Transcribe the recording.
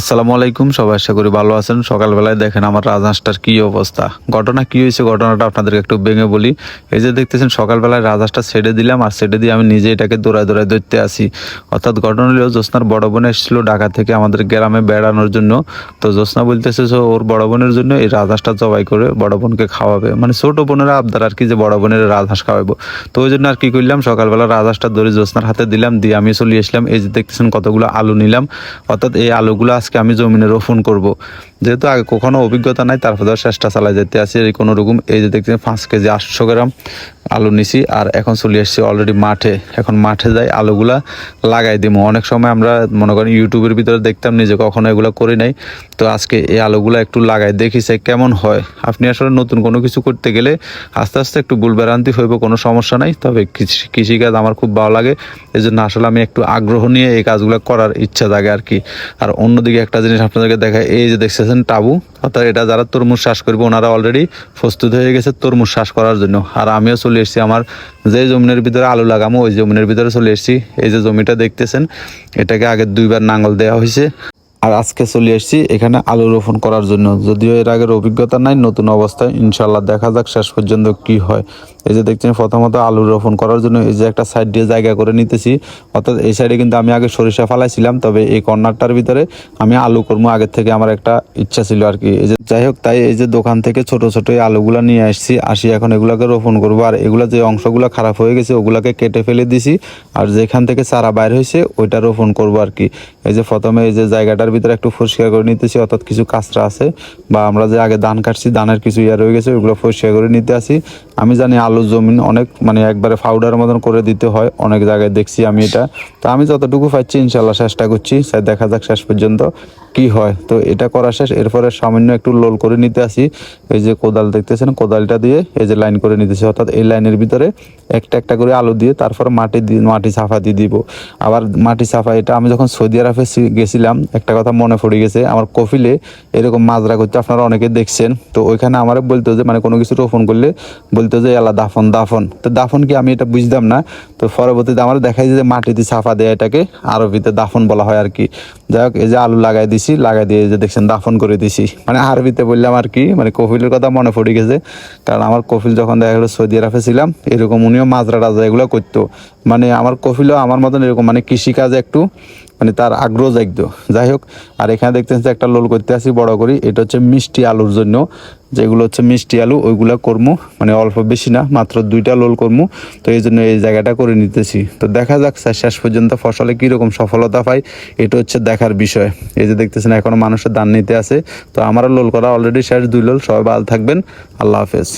আসসালামু আলাইকুম, সবাই আশা করি ভালো আছেন। সকালবেলায় দেখেন আমার রাজহাঁসটার কি অবস্থা। ঘটনা কি হয়েছে, ঘটনাটা আপনাদেরকে একটু ভেঙে বলি। এই যে দেখতেছেন, সকালবেলায় রাজহাঁসটা ছেড়ে দিলাম, আর ছেড়ে দিয়ে আমি নিজে এটাকে দৌড়ায় দৌড়ায় ধরতে আসি। অর্থাৎ ঘটনা হলো, জ্যোৎস্নার বড় বোন এসেছিল ঢাকা থেকে আমাদের গ্রামে বেড়ানোর জন্য। তো জ্যোৎস্না বলতেছে যে, ওর বড় বোনের জন্য এই রাজহাঁসটা জবাই করে বড় বোনকে খাওয়াবে। মানে ছোট বোনেরা আবদার আর কি যে, বড় বোনের রাজহাঁস খাওয়াবো তো ওই জন্য আর কি করলাম, সকালবেলা রাজহাঁসটা ধরে জ্যোৎস্নার হাতে দিলাম, দিয়ে আমি চলে আসলাম। এই যে দেখতেছেন, কতগুলো আলু নিলাম। অর্থাৎ এই আলুগুলো আজকে আমি জমিনে রোপণ করব। যেহেতু আগে কখনো অভিজ্ঞতা নাই, তারপর চেষ্টা চালাই যেতে আসি এই রকম। এই যে দেখছি পাঁচ কেজি, আটশো গ্রাম। আলু নিছি, আর এখন চলে এসেছি অলরেডি মাঠে। এখন মাঠে যাই, আলুগুলা লাগাই দিব অনেক সময় আমরা, মনে করেন, ইউটিউবের ভিতরে দেখতাম নিজে কখনো এগুলো করি নাই। তো আজকে এই আলুগুলো একটু লাগাই, দেখি সে কেমন হয়। আপনি আসলে নতুন কোনো কিছু করতে গেলে আস্তে আস্তে একটু ভুলভ্রান্তি হইব, কোনো সমস্যা নাই। তবে কৃষি- কৃষিকাজ আমার খুব ভালো লাগে। এই জন্য আসলে আমি একটু আগ্রহ নিয়ে এই কাজগুলো করার ইচ্ছা জাগে আর কি। আর অন্যদিকে একটা জিনিস আপনাদেরকে দেখায় এই যে দেখতেছেন টাবু, অর্থাৎ এটা যারা তরমুজ চাষ করবে, ওনারা অলরেডি প্রস্তুত হয়ে গেছে তরমুজ চাষ করার জন্য। আর আমিও চলে এসেছি আমার যে জমিনের ভিতরে আলু লাগামো, ওই জমিনের ভিতরে চলে এসছি। এই যে জমিটা দেখতেছেন, এটাকে আগে দুইবার নাঙ্গল দেওয়া হয়েছে। আর আজকে চলে এসেছি এখানে আলু রোপণ করার জন্য। যদিও এর আগের অভিজ্ঞতা নাই, নতুন অবস্থায় ইনশাল্লাহ দেখা যাক শেষ পর্যন্ত কি হয়। এই যে দেখছেন, প্রথমত আলু রোপণ করার জন্য এই যে একটা সাইড দিয়ে জায়গা করে নিতেছি। অর্থাৎ এই সাইডে কিন্তু আমি আগে সরিষা ফালাইছিলাম, তবে এই কর্নারটার ভিতরে আমি আলু করব আগের থেকে আমার একটা ইচ্ছা ছিল আর কি। এই যে যাই হোক, তাই এই যে দোকান থেকে ছোট ছোট আলুগুলা নিয়ে আসছি, আসি এখন এগুলাকে রোপণ করব। আর এগুলা যে অংশগুলো খারাপ হয়ে গেছে, ওগুলাকে কেটে ফেলে দিছি। আর যেখান থেকে চারা বাইর হয়েছে, ওইটা রোপণ করব আর কি। এই যে প্রথমে এই যে জায়গাটার ভিতরে একটু পরিষ্কার করে নিতেছি, অর্থাৎ কিছু কাঁচরা আছে, বা আমরা যে আগে ধান কাটছি, ধানের কিছু ইয়া রয়ে গেছে, ওইগুলো পরিষ্কার করে নিতে আসি। আমি জানি আলুর জমিন অনেক মানে একবারে পাউডার মতন করে দিতে হয়। অনেক জায়গায় দেখছি আমি এটা। তো আমি যতটুকু পাচ্ছি ইনশাল্লাহ চেষ্টা করছি। স্যার, দেখা যাক শেষ পর্যন্ত কি হয়। তো এটা করা শেষ। এরপরে সামান্য একটু লোল করে নিতে আসি। এই যে কোদাল দেখতেছেন, কোদালটা দিয়ে এই যে লাইন করে নিতেছি। অর্থাৎ এই লাইনের ভিতরে একটা একটা করে আলু দিয়ে তারপর মাটি দিয়ে মাটি সাফা দিয়ে দিব। আবার মাটি সাফা এটা আমি যখন সৌদি আরবে গেছিলাম, একটা কথা মনে পড়ে গেছে, আমার কফিলে এরকম মাজরা করতে আপনারা অনেকে দেখছেন, তো ওইখানে আমার বলতো যে মানে কোনো কিছু রোপণ করলে বলতো যে, এলা দাফন দাফন। তো দাফন কি আমি এটা বুঝতাম না, তো পরবর্তীতে আমার দেখাই যে মাটিতে সাফা দেয় এটাকে আরবিতে দাফন বলা হয় আর কি যাই হোক, এই যে আলু লাগাই দিছি, লাগাই দিয়ে যে দেখছেন দাফন করে দিছি। মানে আরবিতে বললাম আর কি মানে কফিলের কথা মনে পড়ে গেছে, কারণ আমার কফিল যখন দেখা গেলো সৌদি আরবে ছিলাম, এরকম উনিও মাজরা টাজরা এগুলো করতো। মানে আমার কফিলও আমার মতন এরকম মানে কৃষিকাজে একটু মানে তার আগ্রহ জাগতো। যাই হোক, আর এখানে দেখতেন একটা লোল করতে আসি বড় করি, এটা হচ্ছে মিষ্টি আলুর জন্য। যেগুলো হচ্ছে মিষ্টি আলু, ওইগুলো করব মানে অল্প বেশি না, মাত্র দুইটা লোল করব তো এই জন্য এই জায়গাটা করে নিতেছি। তো দেখা যাক, স্যার, শেষ পর্যন্ত ফসলে কীরকম সফলতা পাই, এটা হচ্ছে দেখার বিষয়। এই যে দেখতেছেন, এখনও মানুষের দান নিতে আছে। তো আমারও লোল করা অলরেডি শেষ, দুই লোল, সবাই ভালো থাকবেন। আল্লাহ হাফেজ।